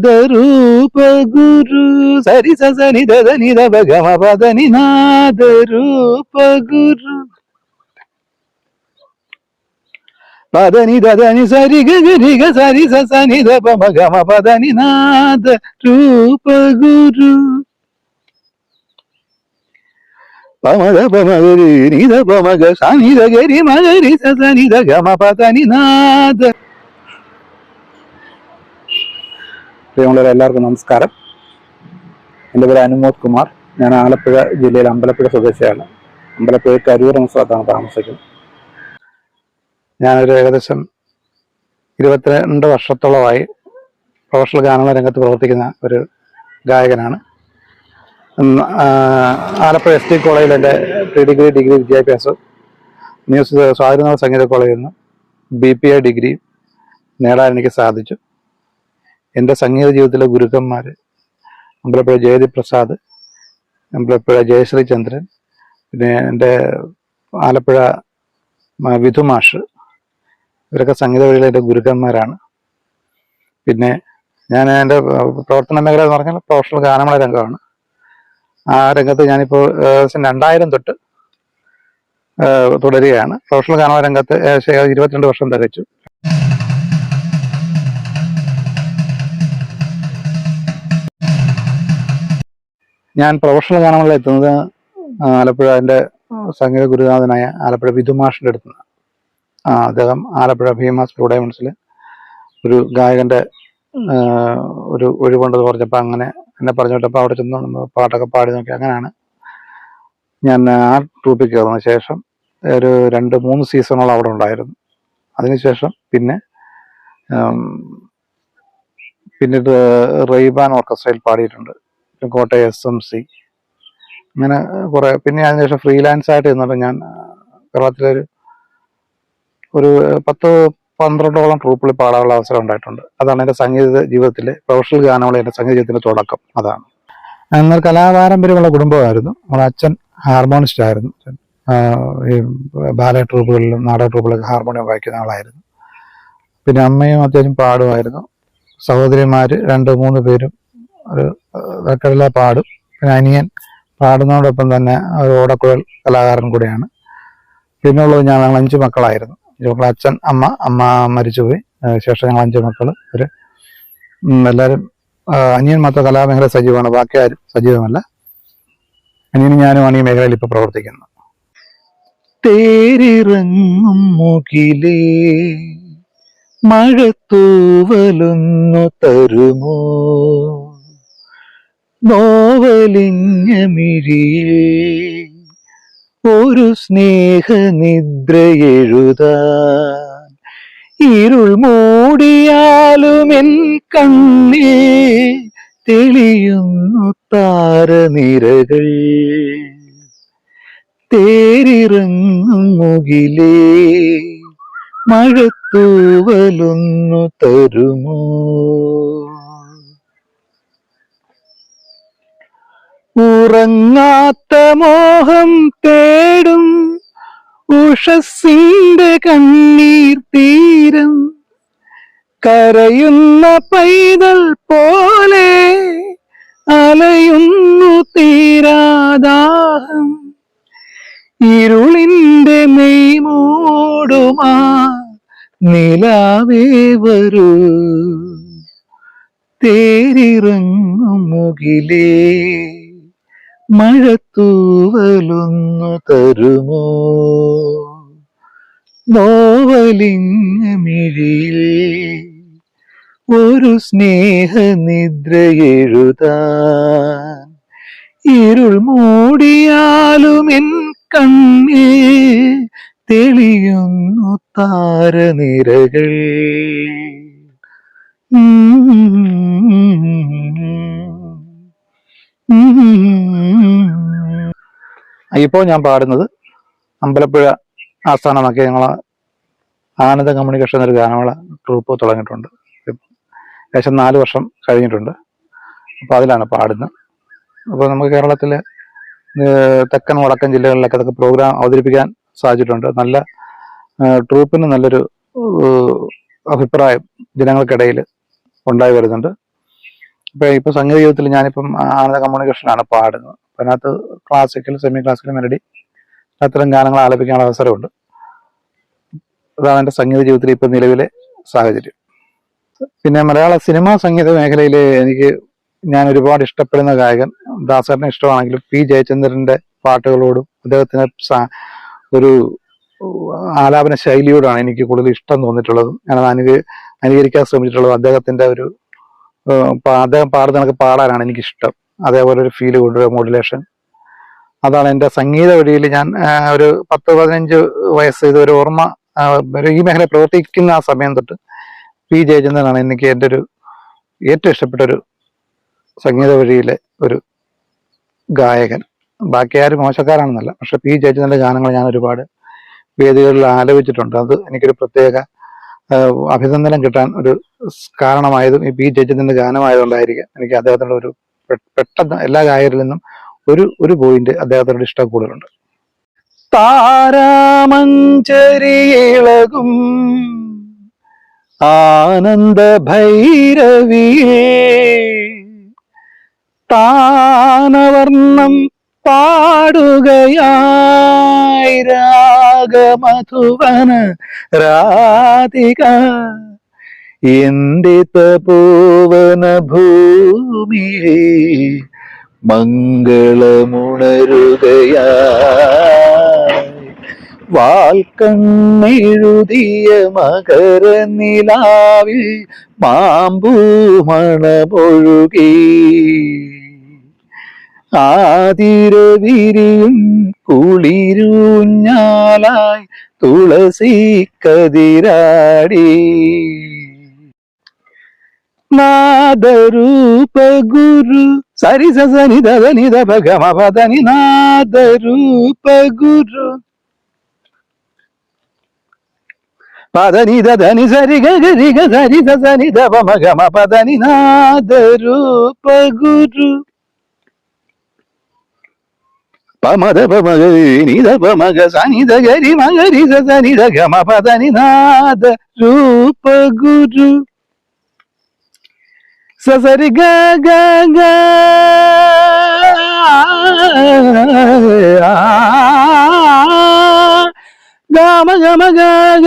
നാദ രൂപ ഗുരു സരി സനി ധനി ധ ഗമ പദനി നാദ രൂപ ഗുരു പദനി ധനി സരി ഗരി ഗ സരി സനി ധ പമ ഗമ പദനി നാദ രൂപ ഗുരു പമദ പമഗരി നിധ പമഗ സനിധ ഗരി മഗരി സനിധ ഗമ പദനി നാദ പ്രിയമുള്ളവരെ എല്ലാവർക്കും നമസ്കാരം. എന്റെ പേര് അനുമോദ് കുമാർ. ഞാൻ ആലപ്പുഴ ജില്ലയിൽ അമ്പലപ്പുഴ സ്വദേശിയാണ്. അമ്പലപ്പുഴ കരൂർ എന്ന സ്ഥലത്താണ് താമസിക്കുന്നത്. ഞാനൊരു ഏകദേശം ഇരുപത്തിരണ്ട് വർഷത്തോളമായി പ്രൊഫഷണൽ ഗാനമേള രംഗത്ത് പ്രവർത്തിക്കുന്ന ഒരു ഗായകനാണ്. ആലപ്പുഴ എസ് ടി കോളേജിൽ എന്റെ പ്രീ ഡിഗ്രി ഡിഗ്രി വിദ്യാഭ്യാസം മ്യൂസിക് സ്വാതന്ത്ര്യ സംഗീത കോളേജിൽ നിന്ന് ബി പി ഐ ഡിഗ്രി നേടാൻ എനിക്ക് സാധിച്ചു. എന്റെ സംഗീത ജീവിതത്തിലെ ഗുരുക്കന്മാർ അമ്പലപ്പുഴ ജയതി പ്രസാദ് അമ്പലപ്പുഴ ജയശ്രീ ചന്ദ്രൻ പിന്നെ എന്റെ ആലപ്പുഴ വിധുമാഷ് വിധു മാഷ് ഇവരൊക്കെ സംഗീത വഴിയിലെ എന്റെ ഗുരുക്കന്മാരാണ്. പിന്നെ ഞാൻ എന്റെ പ്രവർത്തന മേഖല എന്ന് പറഞ്ഞാൽ പ്രൊഫഷണൽ ഗാനമേള രംഗമാണ്. ആ രംഗത്ത് ഞാനിപ്പോൾ രണ്ടായിരം തൊട്ട് തുടരുകയാണ്. പ്രൊഫഷണൽ ഗാനമേള രംഗത്ത് ഏകദേശം ഇരുപത്തിരണ്ട് വർഷം തികച്ചു. ഞാൻ പ്രൊഫഷണൽ ഗാനങ്ങളിൽ എത്തുന്നത് ആലപ്പുഴ എന്റെ സംഗീത ഗുരുനാഥനായ ആലപ്പുഴ വിധുമാഷിന്റെ അടുത്ത് നിന്ന് അദ്ദേഹം ആലപ്പുഴ ഭീമാസ് ഡയമണ്ട്സിൽ ഒരു ഗായകന്റെ ഒരു ഒഴിവുണ്ടെന്ന് പറഞ്ഞപ്പോൾ അങ്ങനെ എന്നെ പറഞ്ഞു വിട്ടപ്പോൾ അവിടെ ചെന്ന് പാട്ടൊക്കെ പാടി നോക്കി. അങ്ങനെയാണ് ഞാൻ ആ ട്രൂപ്പിൽ കയറുന്ന ശേഷം ഒരു രണ്ട് മൂന്ന് സീസണോളം അവിടെ ഉണ്ടായിരുന്നു. അതിനുശേഷം പിന്നെ പിന്നെ പിന്നീട് റെയ്ബാൻ ഓർക്കസ്ട്രയിൽ പാടിയിട്ടുണ്ട്. Kottayam S M C. അങ്ങനെ കുറെ പിന്നെ അതിനുശേഷം ഫ്രീലാൻസ് ആയിട്ട് ഇരുന്നിട്ട് ഞാൻ കേരളത്തിലൊരു ഒരു പത്ത് പന്ത്രണ്ടോളം ട്രൂപ്പിൽ പാടാനുള്ള അവസരം ഉണ്ടായിട്ടുണ്ട്. അതാണ് എന്റെ സംഗീത ജീവിതത്തിലെ പ്രൊഫഷണൽ ഗാനമുള്ള എന്റെ സംഗീത ജീവിതത്തിന്റെ തുടക്കം. അതാണ്. എന്നാൽ കലാപാരമ്പര്യമുള്ള കുടുംബമായിരുന്നു. നമ്മുടെ അച്ഛൻ ഹാർമോണിസ്റ്റ് ആയിരുന്നു. ഈ ബാല ട്രൂപ്പുകളിലും നാടക ട്രൂപ്പുകളിലും ഹാർമോണിയം വായിക്കുന്ന ആളായിരുന്നു. പിന്നെ അമ്മയും അത്യാവശ്യം പാടുമായിരുന്നു. സഹോദരിമാർ രണ്ട് മൂന്ന് പേരും ഒരു വെക്കടല പാടും. പിന്നെ അനിയൻ പാടുന്നതോടൊപ്പം തന്നെ ഒരു ഓടക്കുഴൽ കലാകാരൻ കൂടെയാണ്. പിന്നെ ഞാൻ ഞങ്ങൾ അഞ്ച് മക്കളായിരുന്നു. മക്കൾ അച്ഛൻ അമ്മ അമ്മ മരിച്ചുപോയി ശേഷം ഞങ്ങൾ അഞ്ച് മക്കൾ ഒരു എല്ലാവരും അനിയൻ മാത്രം കലാമേഖല സജീവമാണ്. ബാക്കി ആരും സജീവമല്ല. അനിയനും ഞാനുമാണ് ഈ മേഖലയിൽ ഇപ്പോൾ പ്രവർത്തിക്കുന്നത്. തേരിറങ്ങും മുകിലേ മഴത്തൂവലൊന്നു തരുമോ? നോവലിഞ്ഞ മിഴിയിൽ ഒരു സ്നേഹനിദ്രയെഴുതാൻ ഇരുൾ മൂടിയാലും എൻ കണ്ണേ തെളിയുന്നു താരനിരകൾ. തേരിറങ്ങും മുകിലേ മഴത്തൂവലൊന്നു തരുമോ? ഉറങ്ങാത്ത മോഹം തേടും. ഉഷസിന്റെ കണ്ണീർ തീരം. കരയുന്ന പൈതൽ പോലെ അലയുന്നു തീരാദാഹം. ഇരുളിന്റെ മെയ് മൂടുമാ നിലാവേ വരൂ. തേരിറങ്ങും മുകിലേ. മഴത്തൂവലൊന്നു തരുമോ? നോവലിങ്ങ മിഴിയിൽ ഒരു സ്നേഹനിദ്ര എഴുതാൻ ഇരുൾ മൂടിയാലും എൻ കണ്ണേ തെളിയുന്നു താരനിരകൾ. ഇപ്പോൾ ഞാൻ പാടുന്നത് അമ്പലപ്പുഴ ആസ്ഥാനമാക്കി ഞങ്ങൾ ആനന്ദ കമ്മ്യൂണിക്കേഷൻ എന്നൊരു ഗാനമേള ട്രൂപ്പ് തുടങ്ങിയിട്ടുണ്ട്. ഏകദേശം നാല് വർഷം കഴിഞ്ഞിട്ടുണ്ട്. അപ്പോൾ അതിലാണ് പാടുന്നത്. അപ്പോൾ നമുക്ക് കേരളത്തിലെ തെക്കൻ വടക്കൻ ജില്ലകളിലൊക്കെ അതൊക്കെ പ്രോഗ്രാം അവതരിപ്പിക്കാൻ സാധിച്ചിട്ടുണ്ട്. നല്ല ട്രൂപ്പിന് നല്ലൊരു അഭിപ്രായം ജനങ്ങൾക്കിടയിൽ ഉണ്ടായി വരുന്നുണ്ട്. ഇപ്പൊ ഇപ്പൊ സംഗീത ജീവിതത്തിൽ ഞാനിപ്പം ആനന്ദ കമ്മ്യൂണിക്കേഷനാണ് പാടുന്നത്. അപ്പൊ അതിനകത്ത് ക്ലാസിക്കൽ സെമി ക്ലാസിക്കൽ മെലഡി അത്തരം ഗാനങ്ങൾ ആലപിക്കാനുള്ള അവസരമുണ്ട്. അതാണ് എന്റെ സംഗീത ജീവിതത്തിൽ ഇപ്പൊ നിലവിലെ സാഹചര്യം. പിന്നെ മലയാള സിനിമാ സംഗീത മേഖലയിൽ എനിക്ക് ഞാൻ ഒരുപാട് ഇഷ്ടപ്പെടുന്ന ഗായകൻ ദാസറിനെ ഇഷ്ടമാണെങ്കിലും പി ജയചന്ദ്രന്റെ പാട്ടുകളോടും അദ്ദേഹത്തിന് ഒരു ആലാപന ശൈലിയോടാണ് എനിക്ക് കൂടുതൽ ഇഷ്ടം തോന്നിയിട്ടുള്ളതും ഞാൻ അനുക അനുകരിക്കാൻ ശ്രമിച്ചിട്ടുള്ളതും അദ്ദേഹത്തിന്റെ ഒരു അദ്ദേഹം പാടുന്ന കണക്ക് പാടാനാണ് എനിക്കിഷ്ടം. അതേപോലെ ഒരു ഫീൽ കൊണ്ടുവരിക മോഡുലേഷൻ അതാണ് എന്റെ സംഗീത വഴിയിൽ ഞാൻ ഒരു പത്ത് പതിനഞ്ച് വയസ്സ് ഓർമ്മ ഒരു ഈ മേഖല പ്രവർത്തിക്കുന്ന ആ സമയം തൊട്ട് പി ജയചന്ദ്രനാണ് എനിക്ക് എന്റെ ഒരു ഏറ്റവും ഇഷ്ടപ്പെട്ട ഒരു സംഗീത വഴിയിലെ ഒരു ഗായകൻ. ബാക്കി ആരും മോശക്കാരാണെന്നല്ല പക്ഷെ പി ജയചന്ദ്രന്റെ ഗാനങ്ങൾ ഞാൻ ഒരുപാട് വേദികളിൽ ആലപിച്ചിട്ടുണ്ട്. അത് എനിക്കൊരു പ്രത്യേക അഭിനന്ദനം കിട്ടാൻ ഒരു കാരണമായതും ഈ പി ജയചന്ദ്രന്റെ ഗാനമായതുകൊണ്ടായിരിക്കാം എനിക്ക് അദ്ദേഹത്തിന്റെ ഒരു പെട്ടെന്ന് എല്ലാ ഗായകരിൽ നിന്നും ഒരു ഒരു പോയിന്റ് അദ്ദേഹത്തിനോട് ഇഷ്ടം കൂടുതലുണ്ട്. താരാമഞ്ചരിയിളകും ആനന്ദ ഭൈരവിയേ. താനവർണം പാടുകയായി രാഗമധുവന രാധിക. എന്റെ പൂവന ഭൂമിയെ മംഗളമുണരുകയായി വാൽക്കണ്ണെഴുതിയ മകര നിലാവിൽ മാമ്പൂ മണമൊഴുകി ആതിരവിരിയും കുളിരൂഞ്ഞാലായി തുളസി കതിരാടി നാദരൂപ ഗുരു സരി സനി ധനി ഭഗമ നാദരൂപ ഗുരു സരി ഗരി സരി സനി ധ മഗമ പദനി നാദരൂപ ഗുരു പമദ పమద పమగ నిద పమగ సనిద గరి మగరి సని గమ పద నినాద రూప గురు ససరి గ గమ గమ గ గ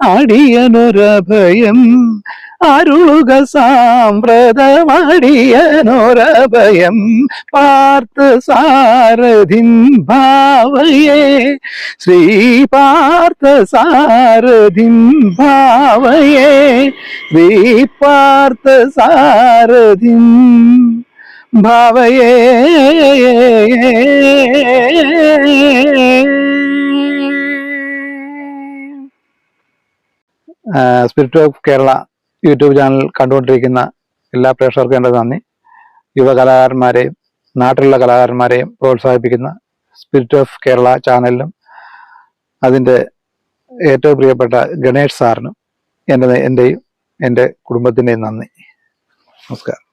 അടിയനൊരഭയം അരുളുക സാമ്പ്രതമടിയനൊരഭയം പാർത്ത് സാരഥിൻ ഭാവയേ ശ്രീ പാർത്ത സാരഥിൻ ഭാവയേ ശ്രീ പാർത്ത സാരഥിൻ ഭാവയേ. Spirit of Kerala YouTube channel കണ്ടുകൊണ്ടിരിക്കുന്ന എല്ലാ പ്രേക്ഷകർക്കും എന്റെ നന്ദി. യുവ കലാകാരന്മാരെയും നാട്ടിലുള്ള കലാകാരന്മാരെയും പ്രോത്സാഹിപ്പിക്കുന്ന സ്പിരിറ്റ് ഓഫ് കേരള ചാനലിനും അതിന്റെ ഏറ്റവും പ്രിയപ്പെട്ട ഗണേഷ് സാറിനും എന്റെ എന്റെയും എന്റെ കുടുംബത്തിന്റെയും നന്ദി. നമസ്കാരം.